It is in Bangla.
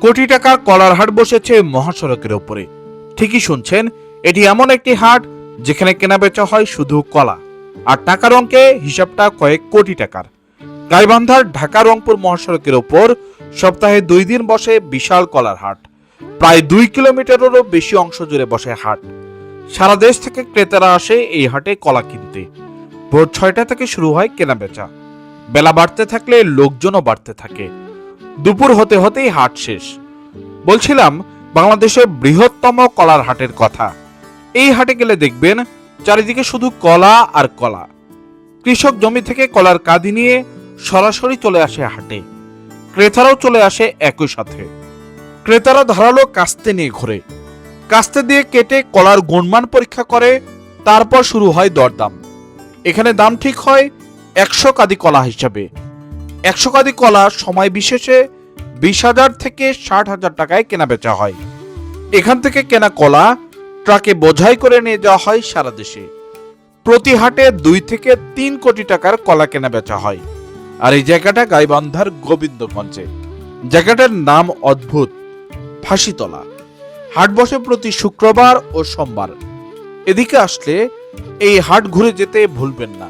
কোটি টাকার কলার হাট বসেছে মহাসড়কের ওপরে। ঠিকই শুনছেন, এটি এমন একটি হাট যেখানে কেনাবেচা হয় শুধু কলা। আর টাকার অঙ্কে হিসাবটা কয়েক কোটি টাকার। গাইবান্ধার ঢাকা রংপুর মহাসড়কের ওপর সপ্তাহে দুই দিন বসে বিশাল কলার হাট। প্রায় দুই কিলোমিটারেরও বেশি অংশ জুড়ে বসে হাট। সারা দেশ থেকে ক্রেতারা আসে এই হাটে কলা কিনতে। ভোর ছয়টা থেকে শুরু হয় কেনাবেচা। বেলা বাড়তে থাকলে লোকজনও বাড়তে থাকে। দুপুর হতে হতেই হাট শেষ। বলছিলাম, বাংলাদেশের বৃহত্তম কলার হাটের কথা। এই হাটে গেলে দেখবেন, চারিদিকে শুধু কলা আর কলা। কৃষক জমি থেকে কলার কাঁদি নিয়ে সরাসরি চলে আসে হাটে। ক্রেতারাও চলে আসে একই সাথে। ক্রেতারা ধারালো কাস্তে নিয়ে ঘোরে। কাস্তে দিয়ে কেটে কলার গুণমান পরীক্ষা করে, তারপর শুরু হয় দরদাম। এখানে দাম ঠিক হয় একশো কাদি কলা হিসাবে। একশো কাদি কলা সময় বিশেষে বিশ হাজার থেকে ষাট হাজার টাকায় কেনা বেচা হয়। এখান থেকে কেনা কলা ট্রাকে বোঝাই করে নিয়ে যাওয়া হয় সারা দেশে। প্রতি হাটে দুই থেকে তিন কোটি টাকার কলা কেনা বেচা হয়। আর এই জায়গাটা গাইবান্ধার গোবিন্দগঞ্জে। জায়গাটার নাম অদ্ভুত, ফাঁসিতলা। হাট বসে প্রতি শুক্রবার ও সোমবার। এদিকে আসলে এই হাট ঘুরে যেতে ভুলবেন না।